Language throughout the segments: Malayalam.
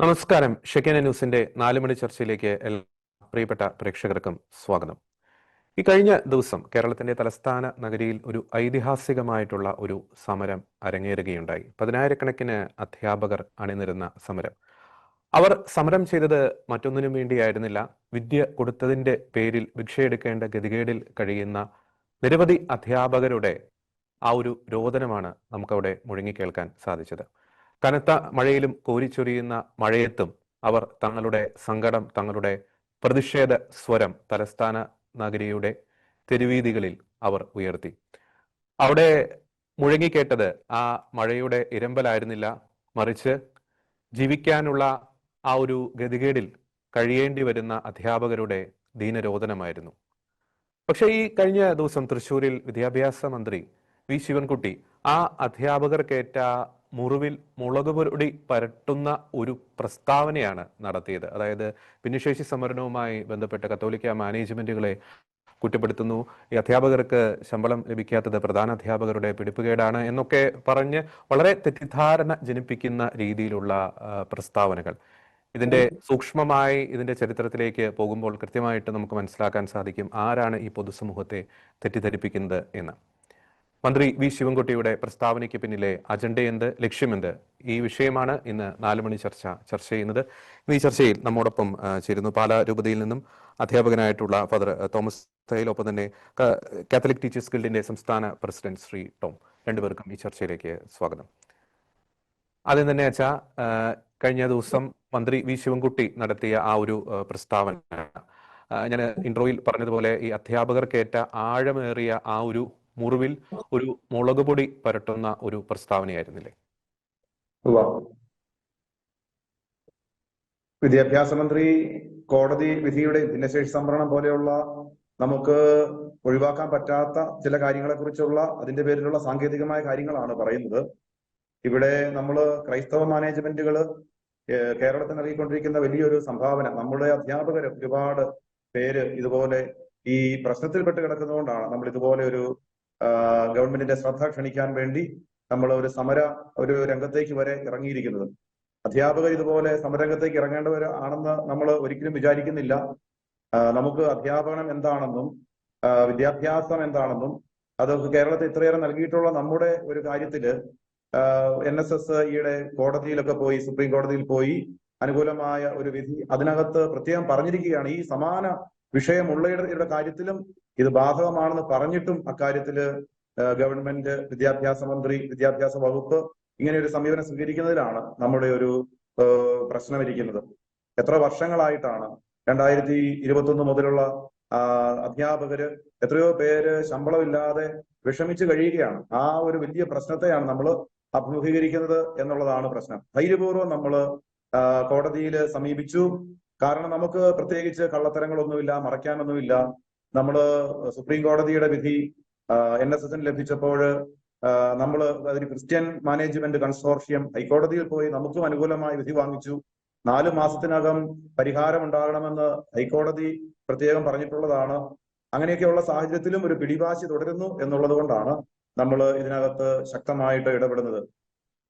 നമസ്കാരം. ഷെക്കേന ന്യൂസിന്റെ നാലുമണി ചർച്ചയിലേക്ക് എല്ലാ പ്രിയപ്പെട്ട പ്രേക്ഷകർക്കും സ്വാഗതം. ഈ കഴിഞ്ഞ ദിവസം കേരളത്തിന്റെ തലസ്ഥാന നഗരിയിൽ ഒരു ഐതിഹാസികമായിട്ടുള്ള ഒരു സമരം അരങ്ങേറുകയുണ്ടായി. പതിനായിരക്കണക്കിന് അധ്യാപകർ അണിനിരുന്ന സമരം. അവർ സമരം ചെയ്തത് മറ്റൊന്നിനും വേണ്ടിയായിരുന്നില്ല. വിദ്യ കൊടുത്തതിന്റെ പേരിൽ ഭിക്ഷയെടുക്കേണ്ട ഗതികേടിൽ കഴിയുന്ന നിരവധി അധ്യാപകരുടെ ആ ഒരു രോദനമാണ് നമുക്കവിടെ മുഴങ്ങിക്കേൾക്കാൻ സാധിച്ചത്. കനത്ത മഴയിലും കോരിച്ചൊരിയുന്ന മഴയത്തും അവർ തങ്ങളുടെ സങ്കടം തങ്ങളുടെ പ്രതിഷേധ സ്വരം തലസ്ഥാന നഗരിയുടെ തെരുവീതികളിൽ അവർ ഉയർത്തി. അവിടെ മുഴങ്ങിക്കേട്ടത് ആ മഴയുടെ ഇരമ്പലായിരുന്നില്ല. മറിച്ച് ജീവിക്കാനുള്ള ആ ഒരു ഗതികേടിൽ കഴിയേണ്ടി വരുന്ന അധ്യാപകരുടെ ദീനരോധനമായിരുന്നു പക്ഷേ ഈ കഴിഞ്ഞ ദിവസം തൃശൂരിൽ വിദ്യാഭ്യാസ മന്ത്രി വി. ശിവൻകുട്ടി ആ അധ്യാപകർക്കേറ്റ മുറിവിൽ മുളക് പരട്ടുന്ന ഒരു പ്രസ്താവനയാണ് നടത്തിയത്. അതായത് ഭിന്നശേഷി സംവരണവുമായി ബന്ധപ്പെട്ട കത്തോലിക്ക മാനേജ്മെന്റുകളെ കുറ്റപ്പെടുത്തുന്നു. ഈ അധ്യാപകർക്ക് ശമ്പളം ലഭിക്കാത്തത് പ്രധാന അധ്യാപകരുടെ പിടിപ്പുകേടാണ് എന്നൊക്കെ പറഞ്ഞ് വളരെ തെറ്റിദ്ധാരണ ജനിപ്പിക്കുന്ന രീതിയിലുള്ള പ്രസ്താവനകൾ. ഇതിന്റെ സൂക്ഷ്മമായി ഇതിന്റെ ചരിത്രത്തിലേക്ക് പോകുമ്പോൾ കൃത്യമായിട്ട് നമുക്ക് മനസ്സിലാക്കാൻ സാധിക്കും ആരാണ് ഈ പൊതുസമൂഹത്തെ തെറ്റിദ്ധരിപ്പിക്കുന്നത് എന്ന്. മന്ത്രി വി. ശിവൻകുട്ടിയുടെ പ്രസ്താവനയ്ക്ക് പിന്നിലെ അജണ്ട അജണ്ടയെന്ത് ലക്ഷ്യമെന്ത് ഈ വിഷയമാണ് ഇന്ന് നാലുമണി ചർച്ച ചർച്ച ചെയ്യുന്നത്. ഈ ചർച്ചയിൽ നമ്മോടൊപ്പം ചേരുന്നു പാലാ രൂപതയിൽ നിന്നും അധ്യാപകനായിട്ടുള്ള ഫാദർ തോമസ് തയ്യലൊപ്പം തന്നെ കാത്തലിക് ടീച്ചേഴ്സ് ഗിൽഡിന്റെ സംസ്ഥാന പ്രസിഡന്റ് ശ്രീ ടോം. രണ്ടുപേർക്കും ഈ ചർച്ചയിലേക്ക് സ്വാഗതം. ആദ്യം തന്നെ അച്ഛാ കഴിഞ്ഞ ദിവസം മന്ത്രി വി. ശിവൻകുട്ടി നടത്തിയ ആ ഒരു പ്രസ്താവന ഞാൻ ഇൻട്രോയിൽ പറഞ്ഞതുപോലെ ഈ അധ്യാപകർക്കേറ്റ ആഴമേറിയ ആ ഒരു മുറിവിൽ ഒരു മുളക് പൊടി പരട്ടുന്ന ഒരു പ്രസ്താവനയായിരുന്നില്ലേ. വിദ്യാഭ്യാസ മന്ത്രി കോടതി വിധിയുടെ ഭിന്നശേഷി സംവരണം പോലെയുള്ള നമുക്ക് ഒഴിവാക്കാൻ പറ്റാത്ത ചില കാര്യങ്ങളെ കുറിച്ചുള്ള അതിന്റെ പേരിലുള്ള സാങ്കേതികമായ കാര്യങ്ങളാണ് പറയുന്നത്. ഇവിടെ നമ്മൾ ക്രൈസ്തവ മാനേജ്മെന്റുകൾ കേരളത്തിൽ നൽകിക്കൊണ്ടിരിക്കുന്ന വലിയൊരു സംഭാവന. നമ്മുടെ അധ്യാപകർ ഒരുപാട് പേര് ഇതുപോലെ ഈ പ്രശ്നത്തിൽപ്പെട്ട് കിടക്കുന്നതുകൊണ്ടാണ് നമ്മൾ ഇതുപോലെ ഒരു ഗവൺമെന്റിന്റെ ശ്രദ്ധ ക്ഷണിക്കാൻ വേണ്ടി നമ്മൾ ഒരു സമര ഒരു രംഗത്തേക്ക് വരെ ഇറങ്ങിയിരിക്കുന്നത്. അധ്യാപകർ ഇതുപോലെ സമരരംഗത്തേക്ക് ഇറങ്ങേണ്ടവർ ആണെന്ന് നമ്മൾ ഒരിക്കലും വിചാരിക്കുന്നില്ല. നമുക്ക് അധ്യാപനം എന്താണെന്നും വിദ്യാഭ്യാസം എന്താണെന്നും അത് കേരളത്തിൽ ഇത്രയേറെ നൽകിയിട്ടുള്ള നമ്മുടെ ഒരു കാര്യത്തിൽ എൻ എസ് എസ് ഈയിടെ കോടതിയിലൊക്കെ പോയി സുപ്രീം കോടതിയിൽ പോയി അനുകൂലമായ ഒരു വിധി അതിനകത്ത് പ്രത്യേകം പറഞ്ഞിരിക്കുകയാണ്. ഈ സമാന വിഷയമുള്ളവരുടെ കാര്യത്തിലും ഇത് ബാധകമാണെന്ന് പറഞ്ഞിട്ടും അക്കാര്യത്തിൽ ഗവൺമെന്റ് വിദ്യാഭ്യാസ മന്ത്രി വിദ്യാഭ്യാസ വകുപ്പ് ഇങ്ങനെ ഒരു സമീപനം സ്വീകരിക്കുന്നതിലാണ് നമ്മുടെ ഒരു പ്രശ്നമിരിക്കുന്നത് എത്ര വർഷങ്ങളായിട്ടാണ് രണ്ടായിരത്തി ഇരുപത്തൊന്ന് മുതലുള്ള അധ്യാപകര് എത്രയോ പേര് ശമ്പളമില്ലാതെ വിഷമിച്ചു കഴിയുകയാണ്. ആ ഒരു വലിയ പ്രശ്നത്തെയാണ് നമ്മൾ അഭിമുഖീകരിക്കുന്നത് എന്നുള്ളതാണ് പ്രശ്നം. ധൈര്യപൂർവം നമ്മൾ കോടതിയിൽ സമീപിച്ചു. കാരണം നമുക്ക് പ്രത്യേകിച്ച് കള്ളത്തരങ്ങളൊന്നുമില്ല മറയ്ക്കാനൊന്നുമില്ല. നമ്മൾ സുപ്രീം കോടതിയുടെ വിധി എൻ എസ് എസിന് ലഭിച്ചപ്പോൾ നമ്മൾ അതിന് ക്രിസ്ത്യൻ മാനേജ്മെന്റ് കൺസോർഷ്യം ഹൈക്കോടതിയിൽ പോയി നമുക്കും അനുകൂലമായി വിധി വാങ്ങിച്ചു. നാല് മാസത്തിനകം പരിഹാരം ഉണ്ടാകണമെന്ന് ഹൈക്കോടതി പ്രത്യേകം പറഞ്ഞിട്ടുള്ളതാണ്. അങ്ങനെയൊക്കെയുള്ള സാഹചര്യത്തിലും ഒരു പിടിവാശി തുടരുന്നു എന്നുള്ളത് കൊണ്ടാണ് നമ്മൾ ഇതിനകത്ത് ശക്തമായിട്ട് ഇടപെടുന്നത്.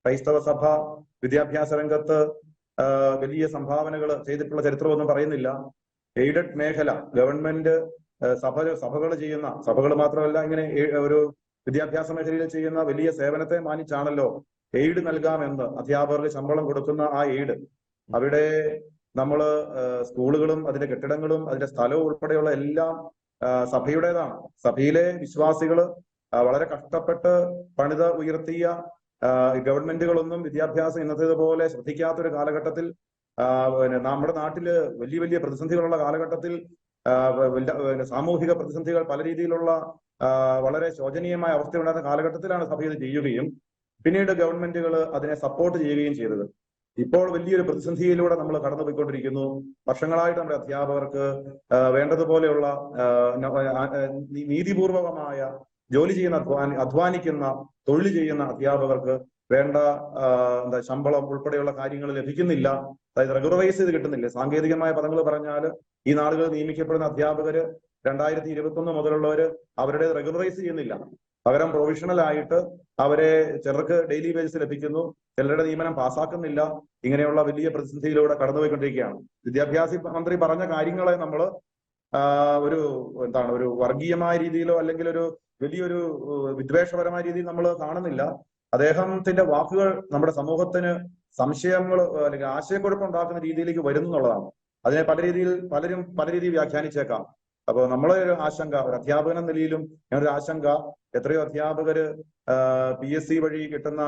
ക്രൈസ്തവ സഭ വിദ്യാഭ്യാസ രംഗത്ത് വലിയ സംഭാവനകൾ ചെയ്തിട്ടുള്ള ചരിത്രമൊന്നും പറയുന്നില്ല. എയ്ഡഡ് മേഖല ഗവൺമെന്റ് സഭ സഭകൾ ചെയ്യുന്ന സഭകൾ മാത്രമല്ല ഇങ്ങനെ ഒരു വിദ്യാഭ്യാസ മേഖലയിൽ ചെയ്യുന്ന വലിയ സേവനത്തെ മാനിച്ചാണല്ലോ എയ്ഡ് നൽകാമെന്ന് അധ്യാപകർക്ക് ശമ്പളം കൊടുക്കുന്ന ആ എയ്ഡ്. അവിടെ നമ്മൾ സ്കൂളുകളും അതിന്റെ കെട്ടിടങ്ങളും അതിന്റെ സ്ഥലവും ഉൾപ്പെടെയുള്ള എല്ലാം സഭയുടേതാണ്. സഭയിലെ വിശ്വാസികൾ വളരെ കഷ്ടപ്പെട്ട് പണിത ഉയർത്തിയ ഗവൺമെന്റുകളൊന്നും വിദ്യാഭ്യാസം ഇന്നത്തേതുപോലെ ശ്രദ്ധിക്കാത്തൊരു കാലഘട്ടത്തിൽ നമ്മുടെ നാട്ടിൽ വലിയ വലിയ പ്രതിസന്ധികളുള്ള കാലഘട്ടത്തിൽ സാമൂഹിക പ്രതിസന്ധികൾ പല രീതിയിലുള്ള വളരെ ശോചനീയമായ അവസ്ഥയുണ്ടായിരുന്ന കാലഘട്ടത്തിലാണ് സഭ ഇത് ചെയ്യുകയും പിന്നീട് ഗവൺമെന്റുകൾ അതിനെ സപ്പോർട്ട് ചെയ്യുകയും ചെയ്തത്. ഇപ്പോൾ വലിയൊരു പ്രതിസന്ധിയിലൂടെ നമ്മൾ കടന്നുപോയിക്കൊണ്ടിരിക്കുന്നു. വർഷങ്ങളായിട്ട് നമ്മുടെ അധ്യാപകർക്ക് വേണ്ടതുപോലെയുള്ള നീതിപൂർവകമായ ജോലി ചെയ്യുന്ന അധ്വാനി അധ്വാനിക്കുന്ന തൊഴിൽ ചെയ്യുന്ന അധ്യാപകർക്ക് വേണ്ട എന്താ ശമ്പളം ഉൾപ്പെടെയുള്ള കാര്യങ്ങൾ ലഭിക്കുന്നില്ല. അതായത് റെഗുലറൈസ് ചെയ്ത് കിട്ടുന്നില്ല. സാങ്കേതികമായ പദങ്ങൾ പറഞ്ഞാൽ ഈ നാടുകളിൽ നിയമിക്കപ്പെടുന്ന അധ്യാപകര് രണ്ടായിരത്തി ഇരുപത്തി ഒന്ന് മുതലുള്ളവര് അവരുടെ റെഗുലറൈസ് ചെയ്യുന്നില്ല. പകരം പ്രൊവിഷണൽ ആയിട്ട് അവരെ ചിലർക്ക് ഡെയിലി വേജസ് ലഭിക്കുന്നു. ചിലരുടെ നിയമനം പാസ്സാക്കുന്നില്ല. ഇങ്ങനെയുള്ള വലിയ പ്രതിസന്ധിയിലൂടെ കടന്നുപോയിക്കൊണ്ടിരിക്കുകയാണ്. വിദ്യാഭ്യാസ മന്ത്രി പറഞ്ഞ കാര്യങ്ങളെ നമ്മൾ ഒരു എന്താണ് ഒരു വർഗീയമായ രീതിയിലോ അല്ലെങ്കിൽ ഒരു വലിയൊരു വിദ്വേഷപരമായ രീതിയിൽ നമ്മൾ കാണുന്നില്ല. അദ്ദേഹത്തിന്റെ വാക്കുകൾ നമ്മുടെ സമൂഹത്തിന് സംശയങ്ങൾ അല്ലെങ്കിൽ ആശയക്കുഴപ്പം ഉണ്ടാക്കുന്ന രീതിയിലേക്ക് വരുന്നു എന്നുള്ളതാണ്. അതിനെ പല രീതിയിൽ പലരും പല രീതിയിൽ വ്യാഖ്യാനിച്ചേക്കാം. അപ്പോൾ നമ്മളെ ഒരു ആശങ്ക ഒരു അധ്യാപകൻ എന്ന നിലയിലും ഞാനൊരു ആശങ്ക എത്രയോ അധ്യാപകര് പി എസ് സി വഴി കിട്ടുന്ന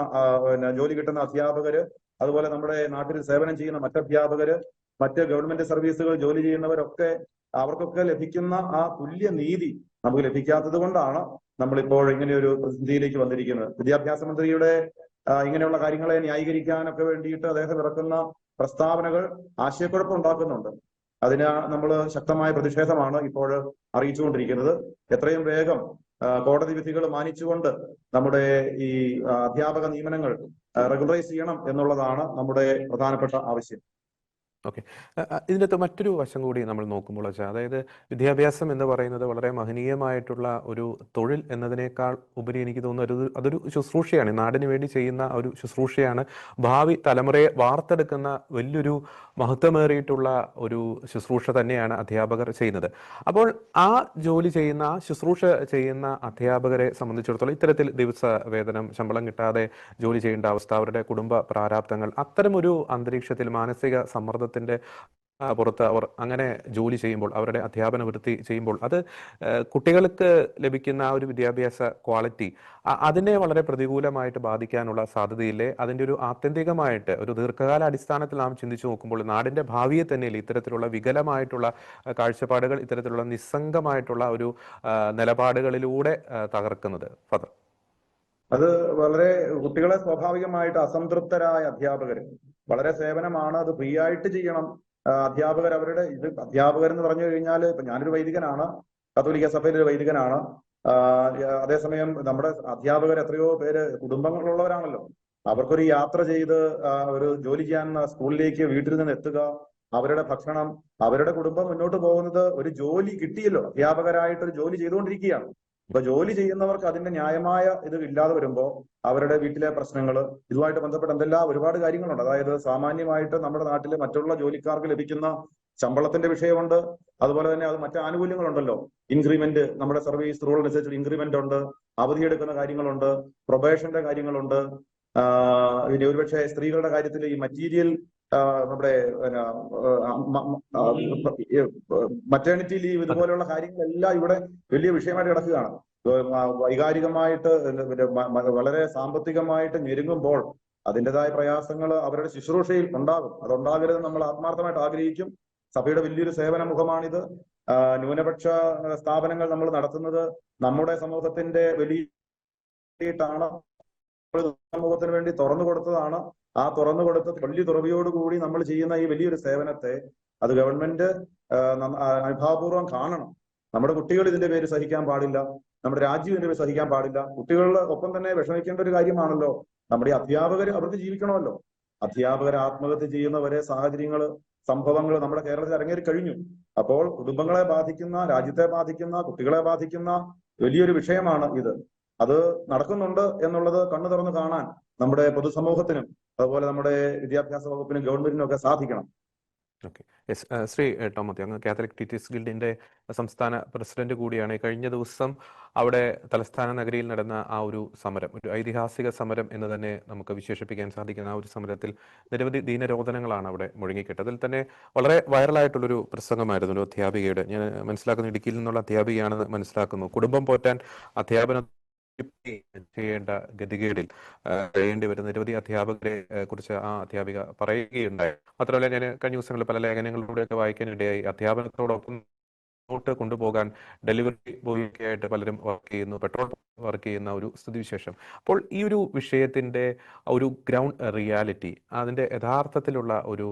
ജോലി കിട്ടുന്ന അധ്യാപകര് അതുപോലെ നമ്മുടെ നാട്ടിൽ സേവനം ചെയ്യുന്ന മറ്റ് അധ്യാപകര് മറ്റ് ഗവൺമെന്റ് സർവീസുകൾ ജോലി ചെയ്യുന്നവരൊക്കെ അവർക്കൊക്കെ ലഭിക്കുന്ന ആ തുല്യ നീതി നമുക്ക് ലഭിക്കാത്തത് കൊണ്ടാണ് നമ്മളിപ്പോൾ ഇങ്ങനെ ഒരു പ്രതിസന്ധിയിലേക്ക് വന്നിരിക്കുന്നത് വിദ്യാഭ്യാസ മന്ത്രിയുടെ ഇങ്ങനെയുള്ള കാര്യങ്ങളെ ന്യായീകരിക്കാനൊക്കെ വേണ്ടിയിട്ട് അദ്ദേഹം ഇറക്കുന്ന പ്രസ്താവനകൾ ആശയക്കുഴപ്പം ഉണ്ടാക്കുന്നുണ്ട്. അതിന് നമ്മൾ ശക്തമായ പ്രതിഷേധമാണ് ഇപ്പോൾ അറിയിച്ചുകൊണ്ടിരിക്കുന്നത്. എത്രയും വേഗം കോടതി വിധികൾ മാനിച്ചുകൊണ്ട് നമ്മുടെ ഈ അധ്യാപക നിയമനങ്ങൾ റെഗുലറൈസ് ചെയ്യണം എന്നുള്ളതാണ് നമ്മുടെ പ്രധാനപ്പെട്ട ആവശ്യം. അഹ് ഇതിനകത്ത് മറ്റൊരു വശം കൂടി നമ്മൾ നോക്കുമ്പോൾ വെച്ചാൽ അതായത് വിദ്യാഭ്യാസം എന്ന് പറയുന്നത് വളരെ മഹനീയമായിട്ടുള്ള ഒരു തൊഴിൽ എന്നതിനേക്കാൾ ഉപരി എനിക്ക് തോന്നുന്നു ഒരു അതൊരു ശുശ്രൂഷയാണ്. നാടിന് വേണ്ടി ചെയ്യുന്ന ഒരു ശുശ്രൂഷയാണ് ഭാവി തലമുറയെ വാർത്തെടുക്കുന്ന വലിയൊരു മഹത്വമേറിയിട്ടുള്ള ഒരു ശുശ്രൂഷ തന്നെയാണ് അധ്യാപകർ ചെയ്യുന്നത്. അപ്പോൾ ആ ജോലി ചെയ്യുന്ന ശുശ്രൂഷ ചെയ്യുന്ന അധ്യാപകരെ സംബന്ധിച്ചിടത്തോളം ഇത്തരത്തിൽ ദിവസ വേതനം ശമ്പളം കിട്ടാതെ ജോലി ചെയ്യേണ്ട അവസ്ഥ അവരുടെ കുടുംബ പ്രാരാബ്ദങ്ങൾ അത്തരമൊരു അന്തരീക്ഷത്തിൽ മാനസിക സമ്മർദ്ദത്തിന്റെ പുറത്ത് അവർ അങ്ങനെ ജോലി ചെയ്യുമ്പോൾ അവരുടെ അധ്യാപന വൃത്തി ചെയ്യുമ്പോൾ അത് കുട്ടികൾക്ക് ലഭിക്കുന്ന ആ ഒരു വിദ്യാഭ്യാസ ക്വാളിറ്റി അതിനെ വളരെ പ്രതികൂലമായിട്ട് ബാധിക്കാനുള്ള സാധ്യതയില്ലേ? അതിന്റെ ഒരു ആത്യന്തികമായിട്ട് ഒരു ദീർഘകാല അടിസ്ഥാനത്തിൽ നാം ചിന്തിച്ചു നോക്കുമ്പോൾ നാടിന്റെ ഭാവിയെ തന്നെ ഇത്തരത്തിലുള്ള വികലമായിട്ടുള്ള കാഴ്ചപ്പാടുകൾ ഇത്തരത്തിലുള്ള നിസ്സംഗമായിട്ടുള്ള ഒരു നിലപാടുകളിലൂടെ തകർക്കുന്നത്? ഫദർ. അത് വളരെ കുട്ടികളെ സ്വാഭാവികമായിട്ട് അസംതൃപ്തരായ അധ്യാപകർ വളരെ സേവനമാണ് അത് ഫ്രീ ആയിട്ട് ചെയ്യണം അധ്യാപകർ അവരുടെ ഇത് അധ്യാപകർ എന്ന് പറഞ്ഞു കഴിഞ്ഞാൽ ഇപ്പൊ ഞാനൊരു വൈദികനാണ് കത്തോലിക്ക സഭയിലെ ഒരു വൈദികനാണ്. അതേസമയം നമ്മുടെ അധ്യാപകർ എത്രയോ പേര് കുടുംബങ്ങളുള്ളവരാണല്ലോ. അവർക്കൊരു യാത്ര ചെയ്ത് ഒരു ജോലി ചെയ്യാൻ സ്കൂളിലേക്ക് വീട്ടിൽ നിന്ന് എത്തുക അവരുടെ ഭക്ഷണം അവരുടെ കുടുംബം മുന്നോട്ട് പോകുന്നത് ഒരു ജോലി കിട്ടിയല്ലോ. അധ്യാപകരായിട്ട് ഒരു ജോലി ചെയ്തുകൊണ്ടിരിക്കുകയാണ്. അപ്പൊ ജോലി ചെയ്യുന്നവർക്ക് അതിന്റെ ന്യായമായ ഇത് ഇല്ലാതെ വരുമ്പോ അവരുടെ വീട്ടിലെ പ്രശ്നങ്ങൾ ഇതുമായിട്ട് ബന്ധപ്പെട്ട എന്തെല്ലാം ഒരുപാട് കാര്യങ്ങളുണ്ട്. അതായത് സാമാന്യമായിട്ട് നമ്മുടെ നാട്ടിലെ മറ്റുള്ള ജോലിക്കാർക്ക് ലഭിക്കുന്ന ശമ്പളത്തിന്റെ വിഷയമുണ്ട്. അതുപോലെ തന്നെ അത് മറ്റു ആനുകൂല്യങ്ങളുണ്ടല്ലോ. ഇൻക്രിമെന്റ് നമ്മുടെ സർവീസ് റൂൾ അനുസരിച്ച് ഇൻക്രിമെന്റ് ഉണ്ട്. അവധിയെടുക്കുന്ന കാര്യങ്ങളുണ്ട്. പ്രൊബേഷന്റെ കാര്യങ്ങളുണ്ട്. ഒരുപക്ഷെ സ്ത്രീകളുടെ കാര്യത്തിൽ ഈ മറ്റീരിയൽ നമ്മുടെ മറ്റേണിറ്റി ലീവ് ഇതുപോലെയുള്ള കാര്യങ്ങളെല്ലാം ഇവിടെ വലിയ വിഷയമായിട്ട് കിടക്കുകയാണ്. വൈകാരികമായിട്ട് വളരെ സാമ്പത്തികമായിട്ട് ഞെരുങ്ങുമ്പോൾ അതിന്റെതായ പ്രയാസങ്ങൾ അവരുടെ ശുശ്രൂഷയിൽ ഉണ്ടാകും. അതുണ്ടാകരുത് നമ്മൾ ആത്മാർത്ഥമായിട്ട് ആഗ്രഹിക്കും. സഭയുടെ വലിയൊരു സേവന മുഖമാണിത് ന്യൂനപക്ഷ സ്ഥാപനങ്ങൾ നമ്മൾ നടത്തുന്നത് നമ്മുടെ സമൂഹത്തിന്റെ വലിയിട്ടാണ് സമൂഹത്തിന് വേണ്ടി തുറന്നു കൊടുത്തതാണ്. ആ തുറന്നു കൊടുത്ത വലിയ തുറവിയോടുകൂടി നമ്മൾ ചെയ്യുന്ന ഈ വലിയൊരു സേവനത്തെ അത് ഗവൺമെന്റ് അനുഭാവപൂർവം കാണണം. നമ്മുടെ കുട്ടികൾ ഇതിന്റെ പേര് സഹിക്കാൻ പാടില്ല. നമ്മുടെ രാജ്യം ഇതിന്റെ പേര് സഹിക്കാൻ പാടില്ല. കുട്ടികളുടെ ഒപ്പം തന്നെ വിഷമിക്കേണ്ട ഒരു കാര്യമാണല്ലോ. നമ്മുടെ അധ്യാപകർ അവർക്ക് ജീവിക്കണമല്ലോ. അധ്യാപകർ ആത്മഹത്യ ചെയ്യുന്നവരെ സാഹചര്യങ്ങൾ സംഭവങ്ങൾ നമ്മുടെ കേരളത്തിൽ അരങ്ങേറി കഴിഞ്ഞു. അപ്പോൾ കുടുംബങ്ങളെ ബാധിക്കുന്ന രാജ്യത്തെ ബാധിക്കുന്ന കുട്ടികളെ ബാധിക്കുന്ന വലിയൊരു വിഷയമാണ് ഇത്. അത് നടക്കുന്നുണ്ട് എന്നുള്ളത് കണ്ണു തുറന്ന് കാണാൻ നമ്മുടെ പൊതുസമൂഹത്തിനും അതുപോലെ നമ്മുടെ വിദ്യാഭ്യാസ വകുപ്പിനും ഗവൺമെന്റിനും ഒക്കെ സാധിക്കണം. ശ്രീ ടോമത്തി അങ്ങ് കാത്തലിക് ടീച്ചേഴ്സ് ഗിൽഡിന്റെ സംസ്ഥാന പ്രസിഡന്റ് കൂടിയാണ്. കഴിഞ്ഞ ദിവസം അവിടെ തലസ്ഥാന നഗരിയിൽ നടന്ന ആ ഒരു സമരം ഒരു ഐതിഹാസിക സമരം എന്ന് തന്നെ നമുക്ക് വിശേഷിപ്പിക്കാൻ സാധിക്കുന്ന ആ ഒരു സമരത്തിൽ നിരവധി ദീനരോധനങ്ങളാണ് അവിടെ മുഴങ്ങിക്കിട്ടത്. അതിൽ തന്നെ വളരെ വൈറലായിട്ടുള്ളൊരു പ്രസംഗമായിരുന്നു ഒരു അധ്യാപികയുടെ. ഞാൻ മനസ്സിലാക്കുന്ന ഇടുക്കിയിൽ നിന്നുള്ള അധ്യാപികയാണെന്ന് മനസ്സിലാക്കുന്നു. കുടുംബം പോറ്റാൻ അധ്യാപനം ചെയ്യേണ്ട ഗതികേടിൽ ചെയ്യേണ്ടി വരുന്ന നിരവധി അധ്യാപകരെ കുറിച്ച് ആ അധ്യാപിക പറയുകയുണ്ടായി. മാത്രമല്ല ഞാൻ കഴിഞ്ഞ ദിവസങ്ങളിൽ പല ലേഖനങ്ങളിലൂടെയൊക്കെ വായിക്കാനിടയായി അധ്യാപനത്തോടൊപ്പം മുന്നോട്ട് കൊണ്ടുപോകാൻ ഡെലിവറി ബോയൊക്കെ ആയിട്ട് പലരും വർക്ക് ചെയ്യുന്നു പെട്രോൾ വർക്ക് ചെയ്യുന്ന ഒരു സ്ഥിതിവിശേഷം. അപ്പോൾ ഈ ഒരു വിഷയത്തിന്റെ ഒരു ഗ്രൗണ്ട് റിയാലിറ്റി അതിന്റെ യഥാർത്ഥത്തിലുള്ള ഒരു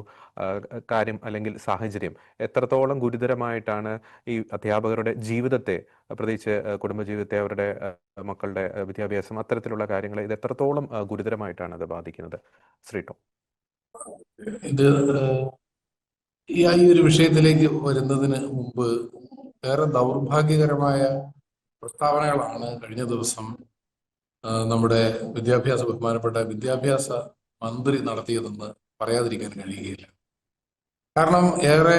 കാര്യം അല്ലെങ്കിൽ സാഹചര്യം എത്രത്തോളം ഗുരുതരമായിട്ടാണ് ഈ അധ്യാപകരുടെ ജീവിതത്തെ പ്രത്യേകിച്ച് കുടുംബജീവിതത്തെ അവരുടെ മക്കളുടെ വിദ്യാഭ്യാസം അത്തരത്തിലുള്ള കാര്യങ്ങളെ ഇത് എത്രത്തോളം ഗുരുതരമായിട്ടാണ് അത് ബാധിക്കുന്നത്? ശ്രീ ഇത് ഈ ഈ ഒരു വിഷയത്തിലേക്ക് വരുന്നതിന് മുമ്പ് ഏറെ ദൗർഭാഗ്യകരമായ പ്രസ്താവനകളാണ് കഴിഞ്ഞ ദിവസം നമ്മുടെ വിദ്യാഭ്യാസ ബഹുമാനപ്പെട്ട വിദ്യാഭ്യാസ മന്ത്രി നടത്തിയതെന്ന് പറയാതിരിക്കാൻ കഴിയുകയില്ല. കാരണം ഏറെ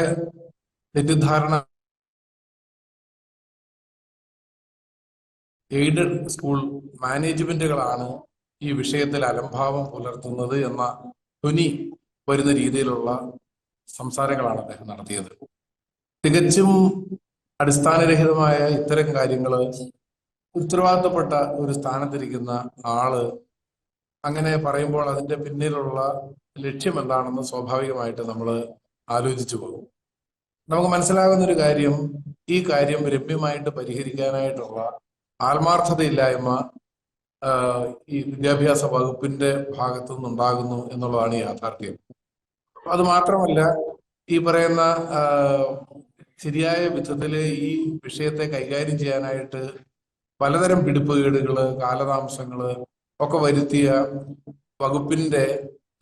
തെറ്റിദ്ധാരണ എയ്ഡഡ് സ്കൂൾ മാനേജ്മെന്റുകളാണ് ഈ വിഷയത്തിൽ അലംഭാവം പുലർത്തുന്നത് എന്ന ധ്വനി വരുന്ന രീതിയിലുള്ള സംസാരങ്ങളാണ് അദ്ദേഹം നടത്തിയത്. തികച്ചും അടിസ്ഥാനരഹിതമായ ഇത്തരം കാര്യങ്ങൾ ഉത്തരവാദിത്തപ്പെട്ട ഒരു സ്ഥാനത്തിരിക്കുന്ന ആൾ അങ്ങനെ പറയുമ്പോൾ അതിന്റെ പിന്നിലുള്ള ലക്ഷ്യം എന്താണെന്ന് സ്വാഭാവികമായിട്ട് നമ്മൾ ആലോചിച്ചു പോകും. നമുക്ക് മനസ്സിലാകുന്ന ഒരു കാര്യം ഈ കാര്യം രമ്യമായിട്ട് പരിഹരിക്കാനായിട്ടുള്ള ആത്മാർത്ഥതയില്ലായ്മ ഈ വിദ്യാഭ്യാസ വകുപ്പിന്റെ ഭാഗത്തു നിന്നുണ്ടാകുന്നു എന്നുള്ളതാണ് യാഥാർത്ഥ്യം. അത് മാത്രമല്ല ഈ പറയുന്ന ശരിയായ വിധത്തിൽ ഈ വിഷയത്തെ കൈകാര്യം ചെയ്യാനായിട്ട് പലതരം പിടിപ്പുകേടുകൾ കാലതാമസങ്ങൾ ഒക്കെ വരുത്തിയ വകുപ്പിന്റെ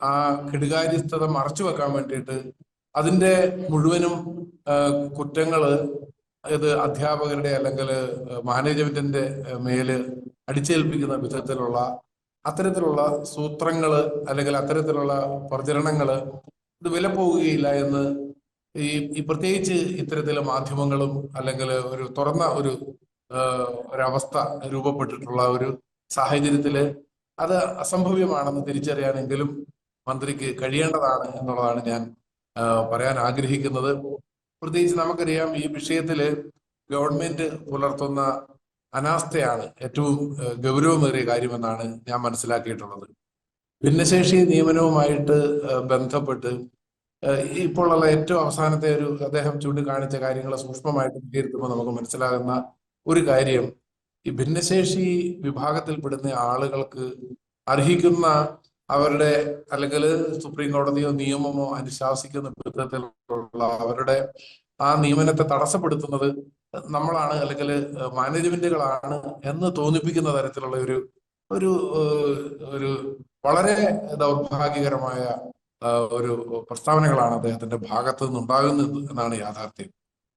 ആ കെടുകാര്യസ്ഥത മറച്ചു വെക്കാൻ വേണ്ടിയിട്ട് അതിന്റെ മുഴുവനും കുറ്റങ്ങൾ ഇത് അധ്യാപകരുടെ അല്ലെങ്കിൽ മാനേജ്മെന്റിന്റെ മേൽ അടിച്ചേൽപ്പിക്കുന്ന വിധത്തിലുള്ള അത്തരത്തിലുള്ള സൂത്രങ്ങൾ അല്ലെങ്കിൽ അത്തരത്തിലുള്ള പ്രചരണങ്ങൾ ഇത് വില പോവുകയില്ല എന്ന് ഈ പ്രത്യേകിച്ച് ഇത്തരത്തിലെ മാധ്യമങ്ങളും അല്ലെങ്കിൽ ഒരു തുറന്ന ഒരു ഒരവസ്ഥ രൂപപ്പെട്ടിട്ടുള്ള ഒരു സാഹചര്യത്തിൽ അത് അസംഭവ്യമാണെന്ന് തിരിച്ചറിയാനെങ്കിലും മന്ത്രിക്ക് കഴിയേണ്ടതാണ് എന്നുള്ളതാണ് ഞാൻ പറയാൻ ആഗ്രഹിക്കുന്നത്. പ്രത്യേകിച്ച് നമുക്കറിയാം ഈ വിഷയത്തിൽ ഗവൺമെന്റ് പുലർത്തുന്ന അനാസ്ഥയാണ് ഏറ്റവും ഗൗരവമേറിയ കാര്യമെന്നാണ് ഞാൻ മനസ്സിലാക്കിയിട്ടുള്ളത്. ഭിന്നശേഷി നിയമനവുമായിട്ട് ബന്ധപ്പെട്ട് ഇപ്പോഴുള്ള ഏറ്റവും അവസാനത്തെ ഒരു അദ്ദേഹം ചൂണ്ടിക്കാണിച്ച കാര്യങ്ങളെ സൂക്ഷ്മമായിട്ട് വിലയിരുത്തുമ്പോൾ നമുക്ക് മനസ്സിലാകുന്ന ഒരു കാര്യം ഈ ഭിന്നശേഷി വിഭാഗത്തിൽപ്പെടുന്ന ആളുകൾക്ക് അർഹിക്കുന്ന അവരുടെ അല്ലെങ്കിൽ സുപ്രീം കോടതിയോ നിയമമോ അനുശാസിക്കുന്ന വിധത്തിലുള്ള അവരുടെ ആ നിയമനത്തെ തടസ്സപ്പെടുത്തുന്നത് നമ്മളാണ് അല്ലെങ്കിൽ മാനേജ്മെന്റുകളാണ് എന്ന് തോന്നിപ്പിക്കുന്ന തരത്തിലുള്ള ഒരു ഒരു ഒരു വളരെ ദൗർഭാഗ്യകരമായ ഒരു പ്രസ്താവനകളാണ് അദ്ദേഹത്തിന്റെ ഭാഗത്തു നിന്നുണ്ടാകുന്നത് എന്നാണ് യാഥാർത്ഥ്യം.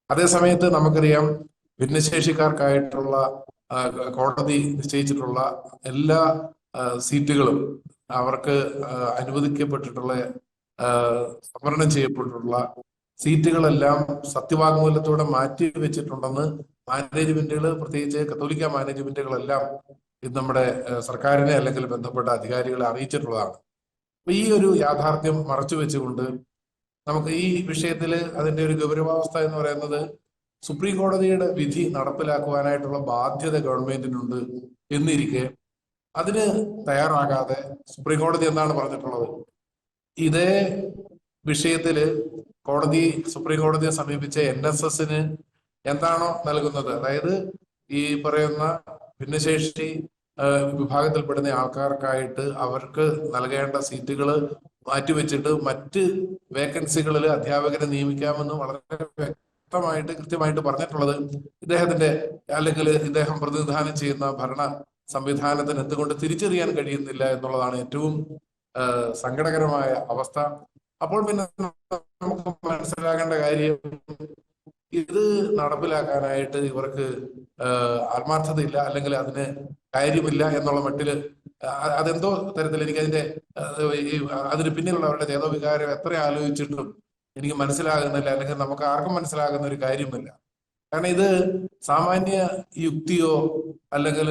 അതേസമയത്ത് നമുക്കറിയാം ഭിന്നശേഷിക്കാർക്കായിട്ടുള്ള കോടതി നിശ്ചയിച്ചിട്ടുള്ള എല്ലാ സീറ്റുകളും അവർക്ക് അനുവദിക്കപ്പെട്ടിട്ടുള്ള സംവരണം ചെയ്യപ്പെട്ടിട്ടുള്ള സീറ്റുകളെല്ലാം സത്യവാങ്മൂലത്തോടെ മാറ്റി വെച്ചിട്ടുണ്ടെന്ന് മാനേജ്മെന്റുകൾ പ്രത്യേകിച്ച് കത്തോലിക്ക മാനേജ്മെന്റുകളെല്ലാം ഇത് നമ്മുടെ സർക്കാരിനെ അല്ലെങ്കിൽ ബന്ധപ്പെട്ട അധികാരികളെ അറിയിച്ചിട്ടുള്ളതാണ്. അപ്പൊ ഈ ഒരു യാഥാർത്ഥ്യം മറച്ചു വെച്ചുകൊണ്ട് നമുക്ക് ഈ വിഷയത്തിൽ അതിന്റെ ഒരു ഗൗരവാവസ്ഥ എന്ന് പറയുന്നത് സുപ്രീം കോടതിയുടെ വിധി നടപ്പിലാക്കുവാനായിട്ടുള്ള ബാധ്യത ഗവൺമെന്റിനുണ്ട് എന്നിരിക്കെ അതിന് തയ്യാറാകാതെ സുപ്രീം കോടതി എന്താണ് പറഞ്ഞിട്ടുള്ളത്? ഇതേ വിഷയത്തിൽ കോടതി സുപ്രീം കോടതിയെ സമീപിച്ച എൻ എസ് എസിന് എന്താണോ നൽകുന്നത്? അതായത് ഈ പറയുന്ന ഭിന്നശേഷി വിഭാഗത്തിൽപ്പെടുന്ന ആൾക്കാർക്കായിട്ട് അവർക്ക് നൽകേണ്ട സീറ്റുകൾ മാറ്റിവെച്ചിട്ട് മറ്റ് വേക്കൻസികളിൽ അധ്യാപകരെ നിയമിക്കാമെന്ന് വളരെ വ്യക്തമായിട്ട് കൃത്യമായിട്ട് പറഞ്ഞിട്ടുള്ളത് ഇദ്ദേഹത്തിന്റെ അല്ലെങ്കിൽ ഇദ്ദേഹം പ്രതിനിധാനം ചെയ്യുന്ന ഭരണ സംവിധാനത്തിന് എന്തുകൊണ്ട് തിരിച്ചറിയാൻ കഴിയുന്നില്ല എന്നുള്ളതാണ് ഏറ്റവും സങ്കടകരമായ അവസ്ഥ. അപ്പോൾ പിന്നെ നമുക്ക് മനസ്സിലാകേണ്ട കാര്യം ഇത് നടപ്പിലാക്കാനായിട്ട് ഇവർക്ക് ആത്മാർത്ഥതയില്ല അല്ലെങ്കിൽ അതിന് കാര്യമില്ല എന്നുള്ള മട്ടിൽ അതെന്തോ തരത്തിൽ എനിക്ക് അതിന്റെ അതിന് പിന്നിലുള്ള അവരുടെ ചേതോവികാരം എത്ര ആലോചിച്ചിട്ടും എനിക്ക് മനസ്സിലാകുന്നില്ല അല്ലെങ്കിൽ നമുക്ക് ആർക്കും മനസ്സിലാകുന്ന ഒരു കാര്യമില്ല. കാരണം ഇത് സാമാന്യ യുക്തിയോ അല്ലെങ്കിൽ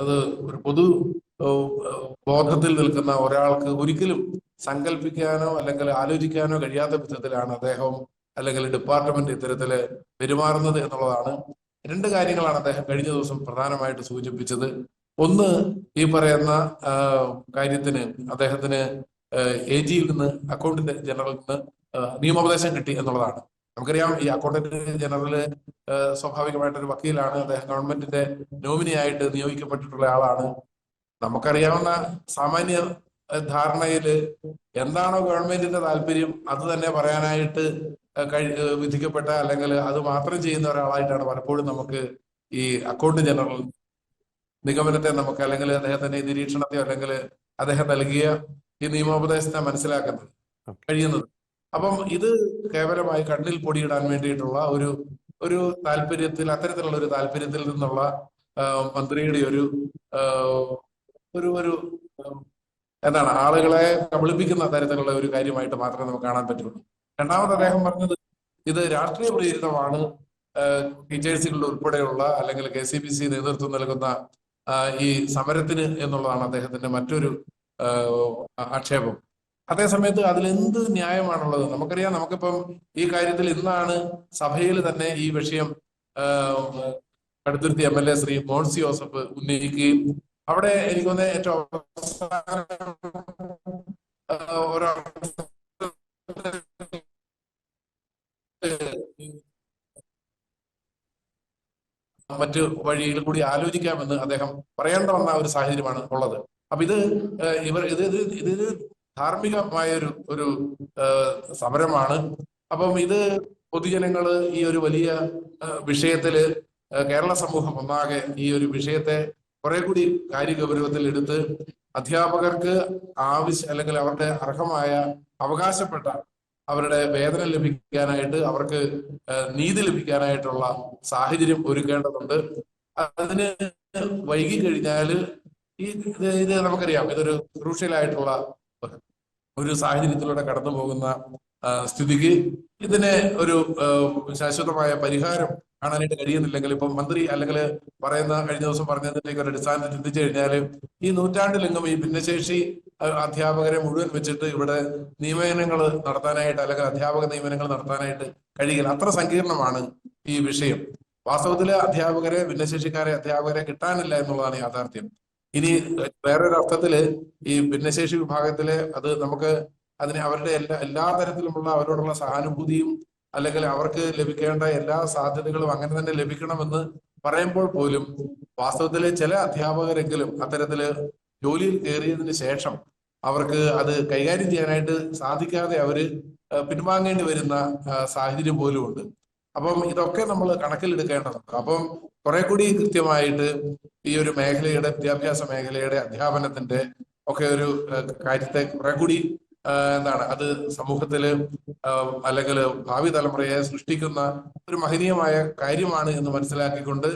അത് ഒരു പൊതു ബോധത്തിൽ നിൽക്കുന്ന ഒരാൾക്ക് ഒരിക്കലും സങ്കല്പിക്കാനോ അല്ലെങ്കിൽ ആലോചിക്കാനോ കഴിയാത്ത വിധത്തിലാണ് അദ്ദേഹം അല്ലെങ്കിൽ ഡിപ്പാർട്ട്മെന്റ് ഇത്തരത്തിൽ പെരുമാറുന്നത് എന്നുള്ളതാണ്. രണ്ട് കാര്യങ്ങളാണ് അദ്ദേഹം കഴിഞ്ഞ ദിവസം പ്രധാനമായിട്ട് സൂചിപ്പിച്ചത്. ഒന്ന് ഈ പറയുന്ന കാര്യത്തിന് അദ്ദേഹത്തിന് എ ജിയിൽ നിന്ന് അക്കൗണ്ടന്റ് ജനറലിൽ നിന്ന് നിയമോപദേശം കിട്ടി എന്നുള്ളതാണ്. നമുക്കറിയാം ഈ അക്കൗണ്ടന്റ് ജനറൽ സ്വാഭാവികമായിട്ട് ഒരു വക്കീലാണ്. അദ്ദേഹം ഗവൺമെന്റിന്റെ നോമിനിയായിട്ട് നിയോഗിക്കപ്പെട്ടിട്ടുള്ള ആളാണ്. നമുക്കറിയാവുന്ന സാമാന്യ ധാരണയിൽ എന്താണോ ഗവൺമെന്റിന്റെ താല്പര്യം അത് തന്നെ പറയാനായിട്ട് കഴി വിധിക്കപ്പെട്ട അല്ലെങ്കിൽ അത് മാത്രം ചെയ്യുന്ന ഒരാളായിട്ടാണ് പലപ്പോഴും നമുക്ക് ഈ അക്കൗണ്ട് ജനറൽ നിഗമനത്തെ നമുക്ക് അല്ലെങ്കിൽ അദ്ദേഹത്തിന്റെ നിരീക്ഷണത്തെ അല്ലെങ്കിൽ അദ്ദേഹം നൽകിയ ഈ നിയമോപദേശത്തെ മനസ്സിലാക്കുന്നത് കഴിയുന്നത്. അപ്പം ഇത് കേവലമായി കണ്ണിൽ പൊടിയിടാൻ വേണ്ടിയിട്ടുള്ള ഒരു ഒരു താല്പര്യത്തിൽ അത്തരത്തിലുള്ള ഒരു താല്പര്യത്തിൽ നിന്നുള്ള മന്ത്രിയുടെ ഒരു ഒരു ഒരു എന്താണ് ആളുകളെ കബളിപ്പിക്കുന്ന തരത്തിലുള്ള ഒരു കാര്യമായിട്ട് മാത്രമേ നമുക്ക് കാണാൻ പറ്റുള്ളൂ. രണ്ടാമത് അദ്ദേഹം പറഞ്ഞത് ഇത് രാഷ്ട്രീയ പ്രേരിതമാണ് ടീച്ചേഴ്സുകളിൽ ഉൾപ്പെടെയുള്ള അല്ലെങ്കിൽ കെ സി ബി സി നേതൃത്വം നൽകുന്ന ഈ സമരത്തിന് എന്നുള്ളതാണ് അദ്ദേഹത്തിന്റെ മറ്റൊരു ആക്ഷേപം. അതേസമയത്ത് അതിലെന്ത് ന്യായമാണുള്ളത്? നമുക്കറിയാം നമുക്കിപ്പം ഈ കാര്യത്തിൽ ഇന്നാണ് സഭയിൽ തന്നെ ഈ വിഷയം Kaduthuruthy M L A Shri Monsi Joseph ഉന്നയിക്കുകയും അവിടെ എനിക്ക് തോന്നുന്നത് ഏറ്റവും അവസാനം ആ, ഒരു മറ്റ് വഴിയിൽ കൂടി ആലോചിക്കാമെന്ന് അദ്ദേഹം പറയേണ്ട വന്ന ഒരു സാഹചര്യമാണ് ഉള്ളത്. അപ്പൊ ഇത് ഇവർ ഇത് ഇത് ഇത് ധാർമ്മികമായ ഒരു ഒരു സമരമാണ്. അപ്പം ഇത് പൊതുജനങ്ങൾ ഈ ഒരു വലിയ വിഷയത്തിൽ കേരള സമൂഹം ഒന്നാകെ ഈ ഒരു വിഷയത്തെ കുറെ കൂടി കാര്യഗൗരവത്തിൽ എടുത്ത് അധ്യാപകർക്ക് ആവശ്യം അല്ലെങ്കിൽ അവരുടെ അർഹമായ അവകാശപ്പെട്ട അവരുടെ വേദന ലഭിക്കാനായിട്ട് അവർക്ക് നീതി ലഭിക്കാനായിട്ടുള്ള സാഹചര്യം ഒരുക്കേണ്ടതുണ്ട്. അതിന് വൈകി കഴിഞ്ഞാൽ ഈ ഇത് നമുക്കറിയാം. ഇതൊരു ക്രൂഷ്യൽ ആയിട്ടുള്ള ഒരു സാഹചര്യത്തിലൂടെ കടന്നു പോകുന്ന സ്ഥിതിക്ക് ഇതിന് ഒരു ശാശ്വതമായ പരിഹാരം കാണാനായിട്ട് കഴിയുന്നില്ലെങ്കിൽ ഇപ്പം മന്ത്രി അല്ലെങ്കിൽ പറയുന്ന കഴിഞ്ഞ ദിവസം പറഞ്ഞതിലേക്ക് ഒരു അടിസ്ഥാനത്തിൽ ചിന്തിച്ചു കഴിഞ്ഞാൽ ഈ നൂറ്റാണ്ടിലെങ്ങും ഈ ഭിന്നശേഷി അധ്യാപകരെ മുഴുവൻ വെച്ചിട്ട് ഇവിടെ നിയമനങ്ങൾ നടത്താനായിട്ട് അല്ലെങ്കിൽ അധ്യാപക നിയമനങ്ങൾ നടത്താനായിട്ട് കഴിയില്ല. അത്ര സങ്കീർണമാണ് ഈ വിഷയം. വാസ്തവത്തിൽ അധ്യാപകരെ ഭിന്നശേഷിക്കാരെ അധ്യാപകരെ കിട്ടാനില്ല എന്നുള്ളതാണ് യാഥാർത്ഥ്യം. ഇനി വേറൊരു അർത്ഥത്തിൽ ഈ ഭിന്നശേഷി വിഭാഗത്തിലെ അത് നമുക്ക് അതിന് അവരുടെ എല്ലാ എല്ലാ തരത്തിലുമുള്ള അവരോടുള്ള സഹാനുഭൂതിയും അല്ലെങ്കിൽ അവർക്ക് ലഭിക്കേണ്ട എല്ലാ സാധ്യതകളും അങ്ങനെ തന്നെ ലഭിക്കണമെന്ന് പറയുമ്പോൾ പോലും വാസ്തവത്തിൽ ചില അധ്യാപകരെങ്കിലും അത്തരത്തിൽ ജോലിയിൽ കയറിയതിന് ശേഷം അവർക്ക് അത് കൈകാര്യം ചെയ്യാനായിട്ട് സാധിക്കാതെ അവർ പിൻവാങ്ങേണ്ടി വരുന്ന സാഹചര്യം പോലും ഉണ്ട്. അപ്പം ഇതൊക്കെ നമ്മൾ കണക്കിലെടുക്കേണ്ടതുണ്ട്. അപ്പം കുറെ കൂടി കൃത്യമായിട്ട് ഈ ഒരു മേഖലയുടെ വിദ്യാഭ്യാസ മേഖലയുടെ അധ്യാപനത്തിന്റെ ഒക്കെ ഒരു കാര്യത്തെ കുറെ കൂടി എന്താണ്? അത് സമൂഹത്തിൽ അല്ലെങ്കിൽ ഭാവി തലമുറയെ സൃഷ്ടിക്കുന്ന ഒരു മഹനീയമായ കാര്യമാണ് എന്ന് മനസ്സിലാക്കിക്കൊണ്ട്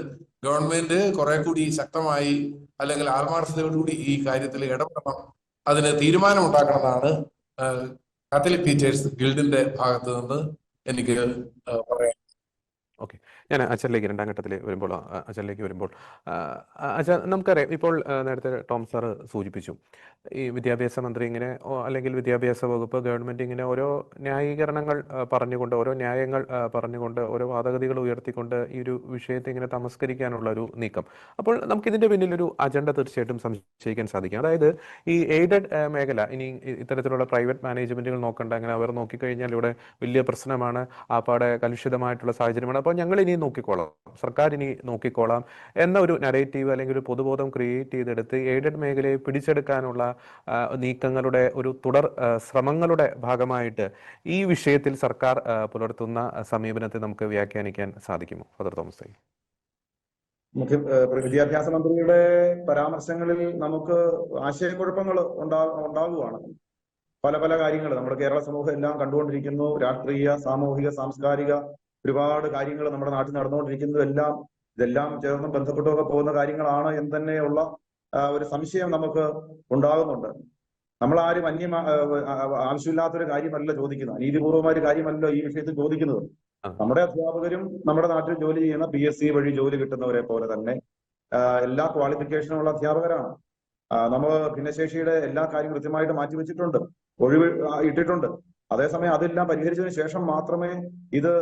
ഗവൺമെന്റ് കുറെ കൂടി ശക്തമായി അല്ലെങ്കിൽ ആത്മാർത്ഥതയോടുകൂടി ഈ കാര്യത്തിൽ ഇടപെടണം. അതിന് തീരുമാനം ഉണ്ടാക്കണമെന്നാണ് കാത്തലിക് ടീച്ചേഴ്സ് ഗിൽഡിന്റെ ഭാഗത്ത് നിന്ന് എനിക്ക് പറയാം ഞാൻ അച്ഛനിലേക്ക് രണ്ടാം ഘട്ടത്തിൽ വരുമ്പോൾ അച്ഛനിലേക്ക് വരുമ്പോൾ അച്ഛൻ നമുക്കറിയാം ഇപ്പോൾ നേരത്തെ ടോം സാറ് സൂചിപ്പിച്ചു ഈ വിദ്യാഭ്യാസ മന്ത്രി ഇങ്ങനെ അല്ലെങ്കിൽ വിദ്യാഭ്യാസ വകുപ്പ് ഗവൺമെന്റ് ഇങ്ങനെ ഓരോ ന്യായീകരണങ്ങൾ പറഞ്ഞുകൊണ്ട് ഓരോ ന്യായങ്ങൾ പറഞ്ഞുകൊണ്ട് ഓരോ വാദഗതികൾ ഉയർത്തിക്കൊണ്ട് ഈ ഒരു വിഷയത്തെ ഇങ്ങനെ തമസ്കരിക്കാനുള്ള ഒരു നീക്കം. അപ്പോൾ നമുക്കിതിന്റെ പിന്നിൽ ഒരു അജണ്ട തീർച്ചയായിട്ടും സംശയിക്കാൻ സാധിക്കും. അതായത് ഈ എയ്ഡഡ് മേഖല ഇനി ഇത്തരത്തിലുള്ള പ്രൈവറ്റ് മാനേജ്മെന്റുകൾ നോക്കണ്ട അങ്ങനെ അവർ നോക്കിക്കഴിഞ്ഞാൽ ഇവിടെ വലിയ പ്രശ്നമാണ് ആപ്പാടെ കലുഷിതമായിട്ടുള്ള സാഹചര്യമാണ്. അപ്പോൾ ഞങ്ങൾ ഇനി നോക്കിക്കോളാം. സർക്കാർ ഇനി നോക്കിക്കോളാം എന്ന ഒരു നരേറ്റീവ് അല്ലെങ്കിൽ ഒരു പൊതുബോധം ക്രിയേറ്റ് ചെയ്തെടുത്ത് എയ്ഡഡ് മേഖലയെ പിടിച്ചെടുക്കാനുള്ള നീക്കങ്ങളുടെ ഒരു തുടർ ശ്രമങ്ങളുടെ ഭാഗമായിട്ട് ഈ വിഷയത്തിൽ സർക്കാർ പുലർത്തുന്ന സമീപനത്തെ നമുക്ക് വ്യാഖ്യാനിക്കാൻ സാധിക്കുമോ? ഫദർ തോമസ്? മുഖ്യ വിദ്യാഭ്യാസ മന്ത്രിയുടെ പരാമർശങ്ങളിൽ നമുക്ക് ആശയക്കുഴപ്പങ്ങൾ ഉണ്ടാ ഉണ്ടാകുവാണ് പല പല കാര്യങ്ങൾ. നമ്മുടെ കേരള സമൂഹം എല്ലാം കണ്ടുകൊണ്ടിരിക്കുന്നു. രാഷ്ട്രീയ സാമൂഹിക സാംസ്കാരിക ഒരുപാട് കാര്യങ്ങൾ നമ്മുടെ നാട്ടിൽ നടന്നുകൊണ്ടിരിക്കുന്നതും എല്ലാം ഇതെല്ലാം ചേർന്നും ബന്ധപ്പെട്ടൊക്കെ പോകുന്ന കാര്യങ്ങളാണ് എന്ന് തന്നെയുള്ള ഒരു സംശയം നമുക്ക് ഉണ്ടാകുന്നുണ്ട്. നമ്മൾ ആരും അന്യം ആവശ്യമില്ലാത്തൊരു കാര്യമല്ല ചോദിക്കുന്നത്. അനീതിപൂർവമായ ഒരു കാര്യമല്ല ഈ വിഷയത്തിൽ ചോദിക്കുന്നത്. നമ്മുടെ അധ്യാപകരും നമ്മുടെ നാട്ടിൽ ജോലി ചെയ്യുന്ന പി എസ് സി വഴി ജോലി കിട്ടുന്നവരെ പോലെ തന്നെ എല്ലാ എല്ലാ ക്വാളിഫിക്കേഷനുള്ള അധ്യാപകരാണ്. നമ്മൾ ഭിന്നശേഷിയുടെ എല്ലാ കാര്യങ്ങളും കൃത്യമായിട്ട് മാറ്റിവെച്ചിട്ടുണ്ട്. ഒഴിവ് ഇട്ടിട്ടുണ്ട്. അതേസമയം അതെല്ലാം പരിഹരിച്ചതിന് ശേഷം മാത്രമേ ഇത്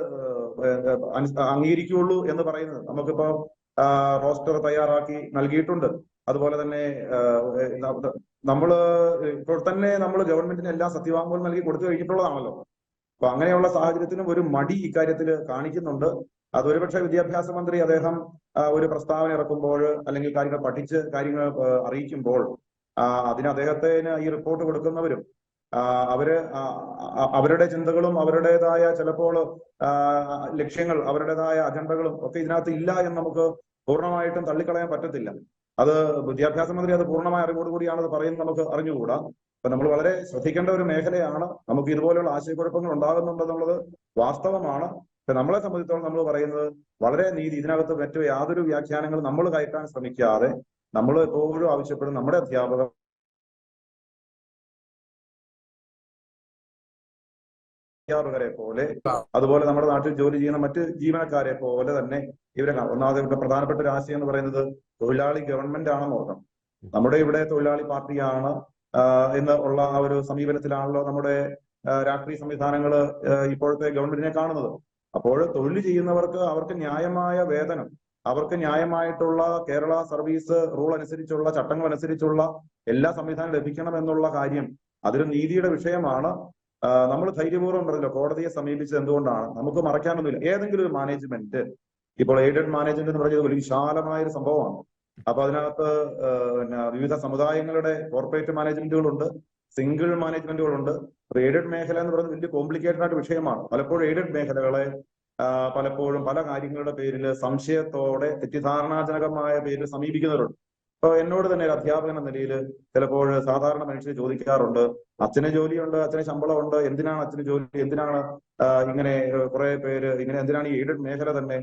അംഗീകരിക്കുകയുള്ളൂ എന്ന് പറയുന്നത്. നമുക്കിപ്പോ റോസ്റ്റർ തയ്യാറാക്കി നൽകിയിട്ടുണ്ട്. അതുപോലെ തന്നെ നമ്മൾ ഇപ്പോൾ തന്നെ നമ്മൾ ഗവൺമെന്റിന് എല്ലാ സത്യവാങ്മൂലം നൽകി കൊടുത്തു കഴിഞ്ഞിട്ടുള്ളതാണല്ലോ. അപ്പൊ അങ്ങനെയുള്ള സാഹചര്യത്തിനും ഒരു മടി ഇക്കാര്യത്തിൽ കാണിക്കുന്നുണ്ട്. അതൊരുപക്ഷെ വിദ്യാഭ്യാസ മന്ത്രി അദ്ദേഹം ഒരു പ്രസ്താവന ഇറക്കുമ്പോൾ അല്ലെങ്കിൽ കാര്യങ്ങൾ പഠിച്ച് കാര്യങ്ങൾ അറിയിക്കുമ്പോൾ അതിന് അദ്ദേഹത്തിന് ഈ റിപ്പോർട്ട് കൊടുക്കുന്നവരും അവർ അവരുടെ ചിന്തകളും അവരുടേതായ ചിലപ്പോൾ ലക്ഷ്യങ്ങൾ അവരുടേതായ അജണ്ടകളും ഒക്കെ ഇതിനകത്ത് ഇല്ല എന്ന് നമുക്ക് പൂർണമായിട്ടും തള്ളിക്കളയാൻ പറ്റത്തില്ല. അത് വിദ്യാഭ്യാസ മന്ത്രി അത് പൂർണമായ അറിവോട് കൂടിയാണ് അത് പറയുന്നത് നമുക്ക് അറിഞ്ഞുകൂടാ. അപ്പൊ നമ്മൾ വളരെ ശ്രദ്ധിക്കേണ്ട ഒരു മേഖലയാണ്. നമുക്ക് ഇതുപോലെയുള്ള ആശയക്കുഴപ്പങ്ങൾ ഉണ്ടാകുന്നുണ്ടെന്നുള്ളത് വാസ്തവമാണ്. പക്ഷെ നമ്മളെ സംബന്ധിച്ചോളം നമ്മൾ പറയുന്നത് വളരെ നീതി ഇതിനകത്ത് മറ്റു യാതൊരു വ്യാഖ്യാനങ്ങളും നമ്മൾ കയറ്റാൻ ശ്രമിക്കാതെ നമ്മൾ എപ്പോഴും ആവശ്യപ്പെടും നമ്മുടെ അധ്യാപകർ അധ്യാപകരെ പോലെ അതുപോലെ നമ്മുടെ നാട്ടിൽ ജോലി ചെയ്യുന്ന മറ്റ് ജീവനക്കാരെ പോലെ തന്നെ ഇവരെ ഒന്നാമത്തെ ഒന്നാമത് ഇവിടെ പ്രധാനപ്പെട്ട ഒരു ആശയം എന്ന് പറയുന്നത് തൊഴിലാളി ഗവൺമെന്റ് ആണെന്ന് ഓർക്കണം. നമ്മുടെ ഇവിടെ തൊഴിലാളി പാർട്ടിയാണ് എന്ന് ഉള്ള ആ ഒരു സമീപനത്തിലാണല്ലോ നമ്മുടെ രാഷ്ട്രീയ സംവിധാനങ്ങൾ ഇപ്പോഴത്തെ ഗവൺമെന്റിനെ കാണുന്നത്. അപ്പോൾ തൊഴിൽ ചെയ്യുന്നവർക്ക് അവർക്ക് ന്യായമായ വേതനം അവർക്ക് ന്യായമായിട്ടുള്ള കേരള സർവീസ് റൂൾ അനുസരിച്ചുള്ള ചട്ടങ്ങൾ അനുസരിച്ചുള്ള എല്ലാ സംവിധാനം ലഭിക്കണം എന്നുള്ള കാര്യം അതൊരു നീതിയുടെ വിഷയമാണ്. നമ്മൾ ധൈര്യപൂർവം പറഞ്ഞല്ലോ കോടതിയെ സമീപിച്ചത് എന്തുകൊണ്ടാണ്? നമുക്ക് മറക്കാനൊന്നുമില്ല ഏതെങ്കിലും ഒരു മാനേജ്മെന്റ് ഇപ്പോൾ എയ്ഡഡ് മാനേജ്മെന്റ് എന്ന് പറഞ്ഞത് വലിയ വിശാലമായ ഒരു സംഭവമാണ്. അപ്പൊ അതിനകത്ത് പിന്നെ വിവിധ സമുദായങ്ങളുടെ കോർപ്പറേറ്റ് മാനേജ്മെന്റുകളുണ്ട് സിംഗിൾ മാനേജ്മെന്റുകളുണ്ട്. അപ്പൊ എയ്ഡഡ് മേഖല എന്ന് പറയുന്നത് വലിയ കോംപ്ലിക്കേറ്റഡ് ആയിട്ട് വിഷയമാണ്. പലപ്പോഴും എയ്ഡഡ് മേഖലകളെ പലപ്പോഴും പല കാര്യങ്ങളുടെ പേരിൽ സംശയത്തോടെ തെറ്റിദ്ധാരണാജനകമായ പേരിൽ സമീപിക്കുന്നവരുണ്ട്. ഇപ്പൊ എന്നോട് തന്നെ ഒരു അധ്യാപകൻ എന്ന നിലയിൽ ചിലപ്പോൾ സാധാരണ മനുഷ്യർ ചോദിക്കാറുണ്ട് അച്ഛന് ജോലിയുണ്ട്? അച്ഛന് ശമ്പളമുണ്ട്? എന്തിനാണ് അച്ഛന് ജോലി? എന്തിനാണ് ഇങ്ങനെ കുറെ പേര് ഇങ്ങനെ എന്തിനാണ് ഈ എയ്ഡഡ് മേഖല തന്നെ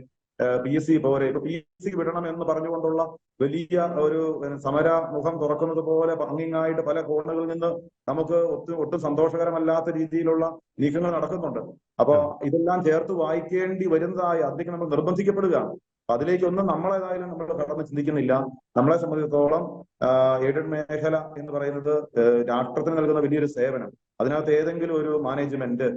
പി എസ് സി പോലെ? ഇപ്പൊ പി എസ് സി വിടണം എന്ന് പറഞ്ഞുകൊണ്ടുള്ള വലിയ ഒരു സമര മുഖം തുറക്കുന്നത് പോലെ ഭംഗിങ്ങായിട്ട് പല കോണുകളിൽ നിന്ന് നമുക്ക് ഒട്ടും ഒട്ടും സന്തോഷകരമല്ലാത്ത രീതിയിലുള്ള നീക്കങ്ങൾ നടക്കുന്നുണ്ട്. അപ്പൊ ഇതെല്ലാം ചേർത്ത് വായിക്കേണ്ടി വരുന്നതായി അതിലേക്ക് നമ്മൾ നിർബന്ധിക്കപ്പെടുകയാണ്. അതിലേക്കൊന്നും നമ്മളേതായാലും നമ്മൾ കടന്ന് ചിന്തിക്കുന്നില്ല. നമ്മളെ സംബന്ധിച്ചിടത്തോളം എയ്ഡഡ് മേഖല എന്ന് പറയുന്നത് രാഷ്ട്രത്തിന് നൽകുന്ന വലിയൊരു സേവനം. അതിനകത്ത് ഏതെങ്കിലും ഒരു മാനേജ്മെന്റ്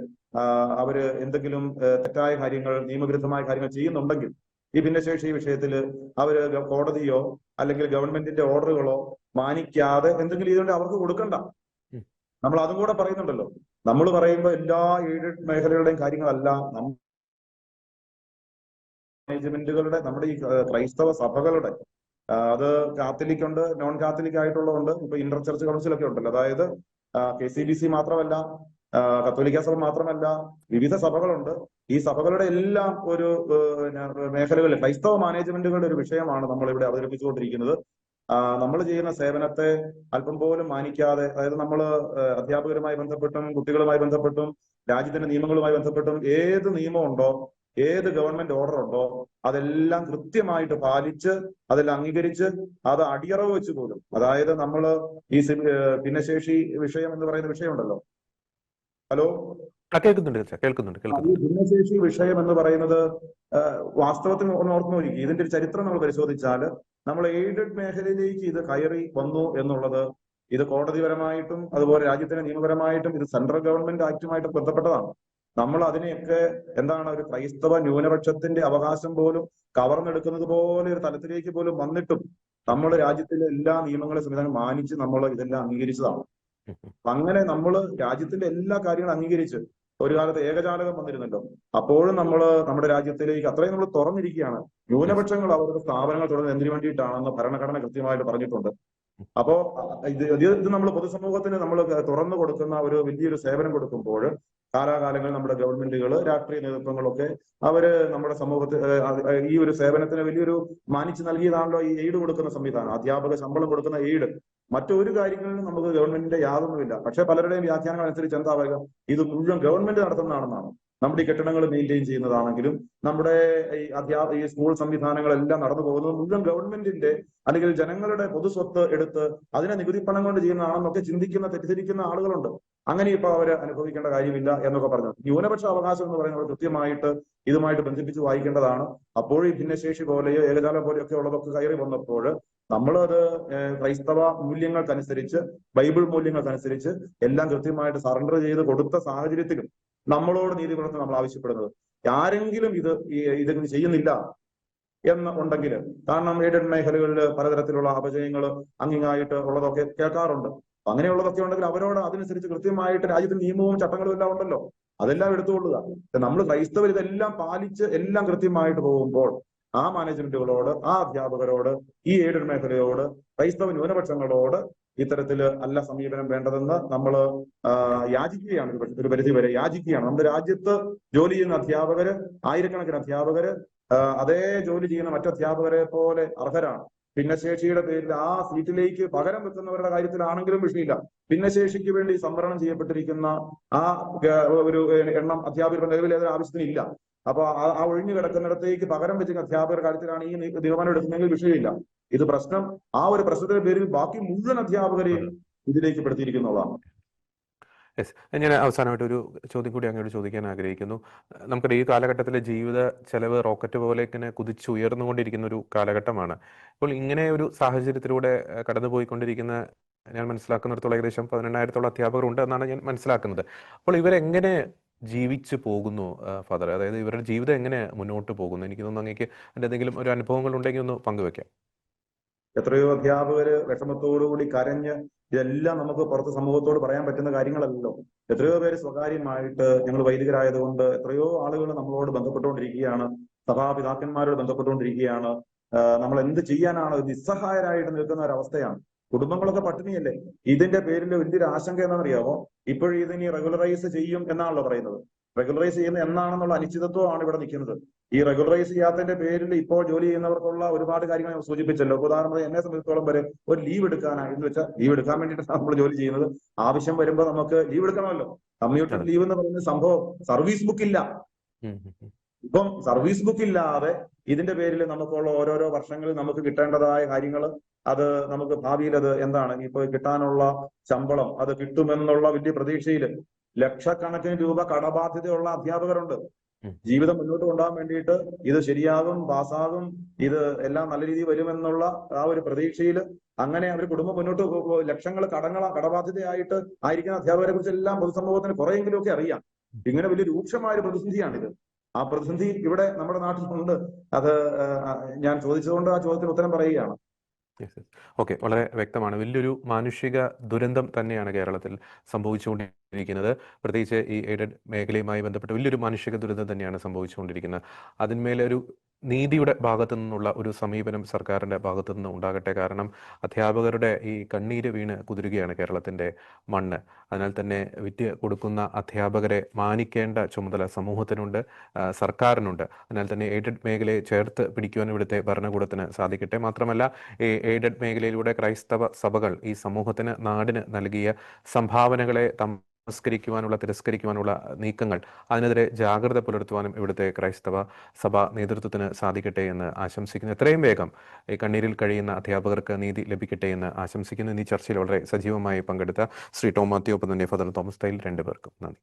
അവർ എന്തെങ്കിലും തെറ്റായ കാര്യങ്ങൾ നിയമവിരുദ്ധമായ കാര്യങ്ങൾ ചെയ്യുന്നുണ്ടെങ്കിൽ ഈ ഭിന്നശേഷി വിഷയത്തിൽ അവർ കോടതിയോ അല്ലെങ്കിൽ ഗവൺമെന്റിന്റെ ഓർഡറുകളോ മാനിക്കാതെ എന്തെങ്കിലും ഇതുകൊണ്ട് അവർക്ക് കൊടുക്കണ്ട. നമ്മൾ അതും കൂടെ പറയുന്നുണ്ടല്ലോ. നമ്മൾ പറയുമ്പോൾ എല്ലാ എയ്ഡഡ് മേഖലകളുടെയും കാര്യങ്ങളല്ല മാനേജ്മെന്റുകളുടെ നമ്മുടെ ഈ ക്രൈസ്തവ സഭകളുടെ അത് കാത്തലിക് ഉണ്ട് നോൺ കാത്തലിക് ആയിട്ടുള്ളതുണ്ട് ഇപ്പൊ ഇന്റർ ചർച്ച് കൗൺസിലൊക്കെ ഉണ്ടല്ലോ. അതായത് കെ സി ബി സി മാത്രമല്ല കത്തോലിക്ക സഭ മാത്രമല്ല വിവിധ സഭകളുണ്ട്. ഈ സഭകളുടെ എല്ലാം ഒരു മേഖലകളിൽ ക്രൈസ്തവ മാനേജ്മെന്റുകളുടെ ഒരു വിഷയമാണ് നമ്മൾ ഇവിടെ അവതരിപ്പിച്ചുകൊണ്ടിരിക്കുന്നത് നമ്മൾ ചെയ്യുന്ന സേവനത്തെ അല്പം പോലും മാനിക്കാതെ അതായത് നമ്മൾ അധ്യാപകരുമായി ബന്ധപ്പെട്ടും കുട്ടികളുമായി ബന്ധപ്പെട്ടും രാജ്യത്തിന്റെ നിയമങ്ങളുമായി ബന്ധപ്പെട്ടും ഏത് നിയമം ഉണ്ടോ ഏത് ഗവൺമെന്റ് ഓർഡർ ഉണ്ടോ അതെല്ലാം കൃത്യമായിട്ട് പാലിച്ച് അതിൽ അംഗീകരിച്ച് അത് അടിയറവ് വെച്ച് പോലും അതായത് നമ്മൾ ഈ ഭിന്നശേഷി വിഷയം എന്ന് പറയുന്ന വിഷയമുണ്ടല്ലോ. ഹലോ? കേൾക്കുന്നുണ്ട് കേൾക്കുന്നുണ്ട് ഈ ഭിന്നശേഷി വിഷയം എന്ന് പറയുന്നത് വാസ്തവത്തിൽ ഒന്ന് ഓർത്ത് നോക്കി ഇതിന്റെ ഒരു ചരിത്രം നമ്മൾ പരിശോധിച്ചാൽ നമ്മൾ എയ്ഡഡ് മേഖലയിലേക്ക് ഇത് കയറി വന്നു എന്നുള്ളത് ഇത് കോടതിപരമായിട്ടും അതുപോലെ രാജ്യത്തിന്റെ നിയമപരമായിട്ടും ഇത് സെൻട്രൽ ഗവൺമെന്റ് ആക്ടുമായിട്ട് ബന്ധപ്പെട്ടതാണ്. നമ്മൾ അതിനെയൊക്കെ എന്താണ് ഒരു ക്രൈസ്തവ ന്യൂനപക്ഷത്തിന്റെ അവകാശം പോലും കവർന്നെടുക്കുന്നത് പോലെ ഒരു തലത്തിലേക്ക് പോലും വന്നിട്ടും നമ്മൾ രാജ്യത്തിലെ എല്ലാ നിയമങ്ങളെ സംവിധാനം മാനിച്ച് നമ്മൾ ഇതെല്ലാം അംഗീകരിച്ചതാണ്. അങ്ങനെ നമ്മൾ രാജ്യത്തിന്റെ എല്ലാ കാര്യങ്ങളും അംഗീകരിച്ച് ഒരു കാലത്ത് ഏകജാലകം വന്നിരുന്നല്ലോ. അപ്പോഴും നമ്മൾ നമ്മുടെ രാജ്യത്തിലേക്ക് അത്രയും നമ്മൾ തുറന്നിരിക്കുകയാണ്. ന്യൂനപക്ഷങ്ങൾ അവരുടെ സ്ഥാപനങ്ങൾ തുടങ്ങുന്നത് എന്തിനു വേണ്ടിയിട്ടാണെന്ന് ഭരണഘടന കൃത്യമായിട്ട് പറഞ്ഞിട്ടുണ്ട്. അപ്പോ ഇത് ഇത് നമ്മൾ പൊതുസമൂഹത്തിന് നമ്മൾ തുറന്നു കൊടുക്കുന്ന ഒരു വലിയൊരു സേവനം കൊടുക്കുമ്പോൾ കാലാകാലങ്ങൾ നമ്മുടെ ഗവൺമെന്റുകൾ രാഷ്ട്രീയ നേതൃത്വങ്ങളൊക്കെ അവർ നമ്മുടെ സമൂഹത്തിൽ ഈ ഒരു സേവനത്തിന് വലിയൊരു മാനിച്ചു നൽകിയതാണല്ലോ ഈ എയ്ഡ് കൊടുക്കുന്ന സംവിധാനം അധ്യാപക ശമ്പളം കൊടുക്കുന്ന എയ്ഡ്. മറ്റൊരു കാര്യങ്ങളിലും നമുക്ക് ഗവൺമെന്റിന്റെ യാതൊന്നുമില്ല. പക്ഷെ പലരുടെയും വ്യാഖ്യാനങ്ങൾ അനുസരിച്ച് എന്താ പറയുക? ഇത് മുഴുവൻ ഗവൺമെന്റ് നടത്തുന്നതാണെന്നാണ്. നമ്മുടെ ഈ കെട്ടിടങ്ങൾ മെയിന്റെയിൻ ചെയ്യുന്നതാണെങ്കിലും നമ്മുടെ ഈ അധ്യാ ഈ സ്കൂൾ സംവിധാനങ്ങളെല്ലാം നടന്നു പോകുന്നത് മുഴുവൻ ഗവൺമെന്റിന്റെ അല്ലെങ്കിൽ ജനങ്ങളുടെ പൊതുസ്വത്ത് എടുത്ത് അതിനെ നികുതി പണം കൊണ്ട് ചെയ്യുന്നതാണെന്നൊക്കെ ചിന്തിക്കുന്ന തെറ്റിദ്ധരിക്കുന്ന ആളുകളുണ്ട്. അങ്ങനെ ഇപ്പൊ അവർ അനുഭവിക്കേണ്ട കാര്യമില്ല എന്നൊക്കെ പറഞ്ഞു. ന്യൂനപക്ഷ അവകാശം എന്ന് പറയുന്നത് കൃത്യമായിട്ട് ഇതുമായിട്ട് ബന്ധിപ്പിച്ച് വായിക്കേണ്ടതാണ്. അപ്പോൾ ഈ ഭിന്നശേഷി പോലെയോ ഏകജാലം പോലെയോ ഒക്കെ ഉള്ളതൊക്കെ കയറി വന്നപ്പോൾ നമ്മളത് ക്രൈസ്തവ മൂല്യങ്ങൾക്കനുസരിച്ച് ബൈബിൾ മൂല്യങ്ങൾക്കനുസരിച്ച് എല്ലാം കൃത്യമായിട്ട് സറണ്ടർ ചെയ്ത് കൊടുത്ത സാഹചര്യത്തിലും നമ്മളോട് നീതി പുലർത്താൻ നമ്മൾ ആവശ്യപ്പെടുന്നത്. ആരെങ്കിലും ഇത് ഇതിന് ചെയ്യുന്നില്ല എന്ന് ഉണ്ടെങ്കിൽ കാരണം എയ്ഡഡ് മേഖലകളിൽ പലതരത്തിലുള്ള അപജയങ്ങൾ അങ്ങിങ്ങായിട്ട് ഉള്ളതൊക്കെ കേൾക്കാറുണ്ട്. അങ്ങനെയുള്ളതൊക്കെ ഉണ്ടെങ്കിൽ അവരോട് അതനുസരിച്ച് കൃത്യമായിട്ട് രാജ്യത്തിന്റെ നിയമവും ചട്ടങ്ങളും എല്ലാം ഉണ്ടല്ലോ. അതെല്ലാം എടുത്തുകൊള്ളുക. നമ്മൾ ക്രൈസ്തവർ ഇതെല്ലാം പാലിച്ച് എല്ലാം കൃത്യമായിട്ട് പോകുമ്പോൾ ആ മാനേജ്മെന്റുകളോട് ആ അധ്യാപകരോട് ഈ എയ്ഡഡ് മേഖലയോട് ക്രൈസ്തവ ന്യൂനപക്ഷങ്ങളോട് ഇത്തരത്തിൽ അല്ല സമീപനം വേണ്ടതെന്ന് നമ്മൾ യാചിക്കുകയാണ് ഒരു പരിധി വരെ യാചിക്കുകയാണ്. നമ്മുടെ രാജ്യത്ത് ജോലി ചെയ്യുന്ന അധ്യാപകര് ആയിരക്കണക്കിന് അധ്യാപകര് അതേ ജോലി ചെയ്യുന്ന മറ്റു അധ്യാപകരെ പോലെ അർഹരാണ്. ഭിന്നശേഷിയുടെ പേരിൽ ആ സീറ്റിലേക്ക് പകരം വെക്കുന്നവരുടെ കാര്യത്തിലാണെങ്കിലും വിഷയമില്ല. ഭിന്നശേഷിക്ക് വേണ്ടി സംവരണം ചെയ്യപ്പെട്ടിരിക്കുന്ന ആ ഒരു എണ്ണം അധ്യാപകരുടെ നിലവിൽ ഏതൊരു ആവശ്യത്തിനില്ല അപ്പൊ ആ- ഒഴിഞ്ഞു കിടക്കുന്നിടത്തേക്ക് പകരം വെച്ച അധ്യാപകർ കാര്യത്തിലാണ് ഈ നിഗമനം എടുക്കുന്നതെങ്കിൽ വിഷയമില്ല. ഇത് പ്രശ്നം ആ ഒരു പ്രശ്നത്തിന്റെ പേരിൽ ബാക്കി മുഴുവൻ അധ്യാപകരെയും ഇതിലേക്ക് പെടുത്തിയിരിക്കുന്നതാണ്. യെസ് ഞാൻ അവസാനമായിട്ട് ഒരു ചോദ്യം കൂടി അങ്ങോട്ട് ചോദിക്കാൻ ആഗ്രഹിക്കുന്നു. നമുക്കറിയാം ഈ കാലഘട്ടത്തിലെ ജീവിത ചെലവ് റോക്കറ്റ് പോലെ ഇങ്ങനെ കുതിച്ചുയർന്നുകൊണ്ടിരിക്കുന്ന ഒരു കാലഘട്ടമാണ്. അപ്പോൾ ഇങ്ങനെ ഒരു സാഹചര്യത്തിലൂടെ കടന്നുപോയിക്കൊണ്ടിരിക്കുന്ന ഞാൻ മനസ്സിലാക്കുന്നിടത്തോളം ഏകദേശം പതിനെണ്ണായിരത്തോളം അധ്യാപകർ ഉണ്ട് എന്നാണ് ഞാൻ മനസ്സിലാക്കുന്നത്. അപ്പോൾ ഇവരെങ്ങനെ ജീവിച്ചു പോകുന്നു ഫാദർ അതായത് ഇവരുടെ ജീവിതം എങ്ങനെ മുന്നോട്ട് പോകുന്നു? എനിക്ക് തോന്നുന്നു അങ്ങേക്ക് അതിന്റെ എന്തെങ്കിലും ഒരു അനുഭവങ്ങൾ ഉണ്ടെങ്കിൽ ഒന്ന് പങ്കുവെക്കാം. എത്രയോ അധ്യാപകര് വിഷമത്തോടുകൂടി കരഞ്ഞ് ഇതെല്ലാം നമുക്ക് പുറത്ത് സമൂഹത്തോട് പറയാൻ പറ്റുന്ന കാര്യങ്ങളല്ലല്ലോ. എത്രയോ പേര് സ്വകാര്യമായിട്ട് ഞങ്ങൾ വൈദികരായതുകൊണ്ട് എത്രയോ ആളുകൾ നമ്മളോട് ബന്ധപ്പെട്ടുകൊണ്ടിരിക്കുകയാണ്. സഭാപിതാക്കന്മാരോട് ബന്ധപ്പെട്ടുകൊണ്ടിരിക്കുകയാണ്. നമ്മൾ എന്ത് ചെയ്യാനാണ്? നിസ്സഹായരായിട്ട് നിൽക്കുന്ന ഒരു അവസ്ഥയാണ് കുടുംബങ്ങളൊക്കെ പട്ടിണിയല്ലേ? ഇതിന്റെ പേരിൽ വലിയൊരു ആശങ്ക എന്താണെന്നറിയാമോ ഇപ്പോഴും ഇതിനി റെഗുലറൈസ് ചെയ്യും എന്നാണല്ലോ പറയുന്നത്. റെഗുലറൈസ് ചെയ്യുന്ന എന്നാണെന്നുള്ള അനിശ്ചിതത്വമാണ് ഇവിടെ നിൽക്കുന്നത്. ഈ റെഗുലറൈസ് ചെയ്യാത്തതിന്റെ പേരിൽ ഇപ്പോൾ ജോലി ചെയ്യുന്നവർക്കുള്ള ഒരുപാട് കാര്യങ്ങൾ ഞാൻ സൂചിപ്പിച്ചല്ലോ. ഉദാഹരണത്തിന് എന്നെ സംബന്ധിച്ചോളം വരെ ഒരു ലീവ് എടുക്കാനാണ് എന്ന് വെച്ചാൽ ലീവ് എടുക്കാൻ വേണ്ടിയിട്ടാണ് നമ്മൾ ജോലി ചെയ്യുന്നത് ആവശ്യം വരുമ്പോൾ നമുക്ക് ലീവ് എടുക്കണമല്ലോ. കമ്മ്യൂട്ടർ ലീവ് എന്ന് പറയുന്ന സംഭവം സർവീസ് ബുക്ക് ഇല്ല. ഇപ്പം സർവീസ് ബുക്ക് ഇല്ലാതെ ഇതിന്റെ പേരിൽ നമുക്കുള്ള ഓരോരോ വർഷങ്ങളിൽ നമുക്ക് കിട്ടേണ്ടതായ കാര്യങ്ങൾ അത് നമുക്ക് ഭാവിയിൽ അത് എന്താണ്? ഇപ്പൊ കിട്ടാനുള്ള ശമ്പളം അത് കിട്ടുമെന്നുള്ള വലിയ പ്രതീക്ഷയിൽ ലക്ഷക്കണക്കിന് രൂപ കടബാധ്യതയുള്ള അധ്യാപകരുണ്ട്. ജീവിതം മുന്നോട്ട് കൊണ്ടുപോകാൻ വേണ്ടിയിട്ട് ഇത് ശരിയാകും പാസ്സാകും ഇത് എല്ലാം നല്ല രീതിയിൽ വരുമെന്നുള്ള ആ ഒരു പ്രതീക്ഷയിൽ അങ്ങനെ അവർ കുടുംബം മുന്നോട്ട് ലക്ഷങ്ങൾ കടങ്ങൾ കടബാധ്യതയായിട്ട് ആയിരിക്കുന്ന അധ്യാപകരെ കുറിച്ച് എല്ലാം പൊതുസമൂഹത്തിന് കുറെയെങ്കിലുമൊക്കെ അറിയാം. ഇങ്ങനെ വലിയ രൂക്ഷമായ ഒരു പ്രതിസന്ധിയാണിത്. ആ പ്രതിസന്ധി ഇവിടെ നമ്മുടെ നാട്ടിലുണ്ട്. അത് ഞാൻ ചോദിച്ചതുകൊണ്ട് ആ ചോദ്യത്തിന് ഉത്തരം പറയുകയാണ്. ഓക്കെ വളരെ വ്യക്തമാണ്. വലിയൊരു മാനുഷിക ദുരന്തം തന്നെയാണ് കേരളത്തിൽ സംഭവിച്ചുകൊണ്ടിരിക്കുന്നത്. പ്രത്യേകിച്ച് ഈ എയ്ഡഡ് മേഖലയുമായി ബന്ധപ്പെട്ട് വലിയൊരു മാനുഷിക ദുരിതം തന്നെയാണ് സംഭവിച്ചുകൊണ്ടിരിക്കുന്നത്. അതിന്മേലെ ഒരു നീതിയുടെ ഭാഗത്തു നിന്നുള്ള ഒരു സമീപനം സർക്കാരിന്റെ ഭാഗത്തു നിന്ന് ഉണ്ടാകട്ടെ. കാരണം അധ്യാപകരുടെ ഈ കണ്ണീര് വീണ് കുതിരുകയാണ് കേരളത്തിന്റെ മണ്ണ്. അതിനാൽ തന്നെ വിറ്റ് കൊടുക്കുന്ന അധ്യാപകരെ മാനിക്കേണ്ട ചുമതല സമൂഹത്തിനുണ്ട് സർക്കാരിനുണ്ട്. അതിനാൽ തന്നെ എയ്ഡഡ് മേഖലയെ ചേർത്ത് പിടിക്കുവാൻ ഇവിടുത്തെ ഭരണകൂടത്തിന് സാധിക്കട്ടെ. മാത്രമല്ല ഈ എയ്ഡഡ് മേഖലയിലൂടെ ക്രൈസ്തവ സഭകൾ ഈ സമൂഹത്തിന് നാടിന് നൽകിയ സംഭാവനകളെ തമസ്കരിക്കുവാനുള്ള തിരസ്കരിക്കുവാനുള്ള നീക്കങ്ങൾ അതിനെതിരെ ജാഗ്രത പുലർത്തുവാനും ഇവിടുത്തെ ക്രൈസ്തവ സഭ നേതൃത്വത്തിന് സാധിക്കട്ടെ എന്ന് ആശംസിക്കുന്നു. എത്രയും വേഗം ഈ കണ്ണീരിൽ കഴിയുന്ന അധ്യാപകർക്ക് നീതി ലഭിക്കട്ടെ എന്ന് ആശംസിക്കുന്നു. ഈ ചർച്ചയിൽ വളരെ സജീവമായി പങ്കെടുത്ത ശ്രീ ടോം മാത്യു ഒപ്പം തന്നെ ഫദർ തോമസ് തൈൽ രണ്ടുപേർക്കും നന്ദി.